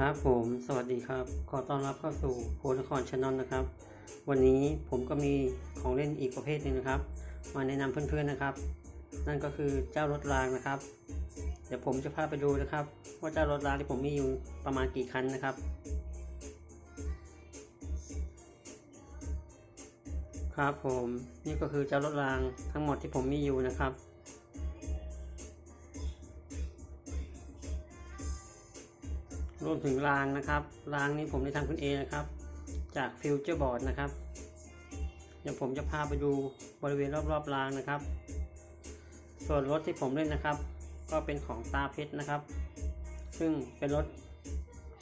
ครับผมสวัสดีครับ ขอต้อนรับเข้าสู่โพนครชานอนนะครับ วันนี้ผมก็มีของเล่นอีกประเภทหนึ่งนะครับ มาแนะนำเพื่อนๆนะครับ นั่นก็คือเจ้ารถรางนะครับ เดี๋ยวผมจะพาไปดูนะครับ ว่าเจ้ารถรางที่ผมมีอยู่ประมาณกี่คันนะครับ ครับผมนี่ก็คือเจ้ารถรางทั้งหมดที่ผมมีอยู่นะครับ รวมถึงรางนะครับ รางนี้ผมได้ทำขึ้นเองนะครับ จากฟิวเจอร์บอร์ดนะครับเดี๋ยวผมจะพาไปดูบริเวณรอบๆรางนะครับ ส่วนรถที่ผมเล่นนะครับ ก็เป็นของตาเพชรนะครับ ซึ่งเป็นรถ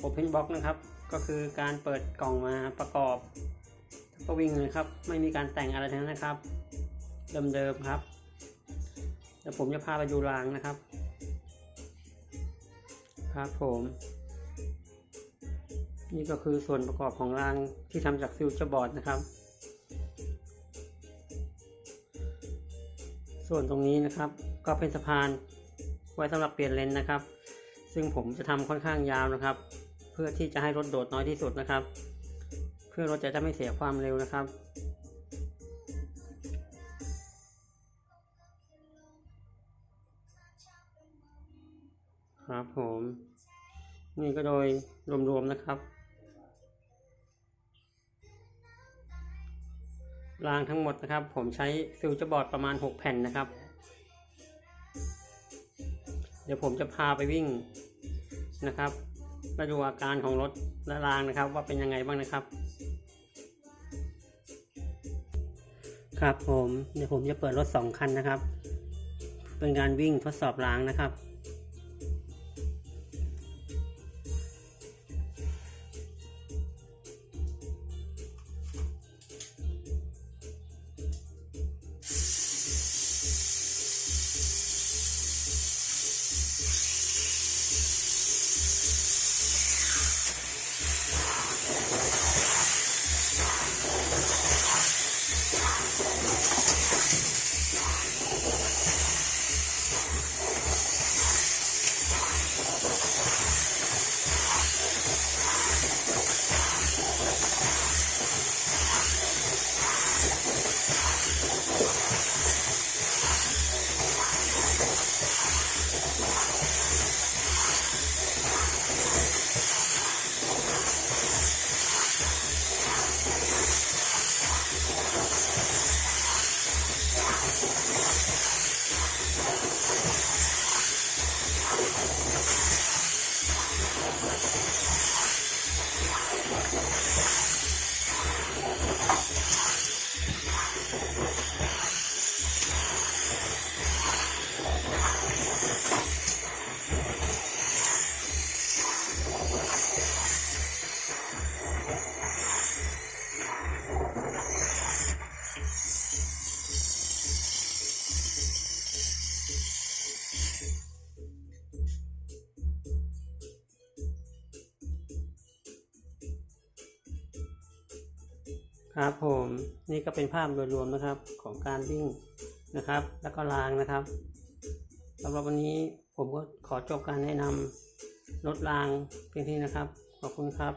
Open Box นะครับ ก็คือการเปิดกล่องมาประกอบก็วิ่งเลยครับ ไม่มีการแต่งอะไรทั้งนั้นนะครับ เดิมๆครับ เดี๋ยวผมจะพาไปดูรางนะครับ ครับผม นี่ก็คือส่วนประกอบของรางที่ทำจากฟิวเจอร์บอร์ดนะครับ ส่วนตรงนี้นะครับก็เป็นสะพานไว้สำหรับเปลี่ยนเลนนะครับ ซึ่งผมจะทำค่อนข้างยาวนะครับ เพื่อที่จะให้รถโดดน้อยที่สุดนะครับ เพื่อรถจะไม่เสียความเร็วนะครับครับผม นี่ก็โดยรวมๆนะครับ รางทั้งหมดนะครับ ผมใช้ฟิวเจอร์บอร์ดประมาณ 6 แผ่นนะครับ เดี๋ยวผมจะพาไปวิ่งนะครับมาดูอาการของรถและรางนะครับ ว่าเป็นยังไงบ้างนะครับ ครับผมเดี๋ยวผมจะเปิดรถ 2 คันนะครับ เป็นการวิ่งทดสอบรางนะครับ Thank you. ครับผมนี่ก็เป็นภาพโดยรวมนะครับของการวิ่งนะครับ แล้วก็รางนะครับสำหรับวันนี้ผมก็ขอจบการแนะนำรถรางเพียงเท่านี้นะครับ ขอบคุณครับ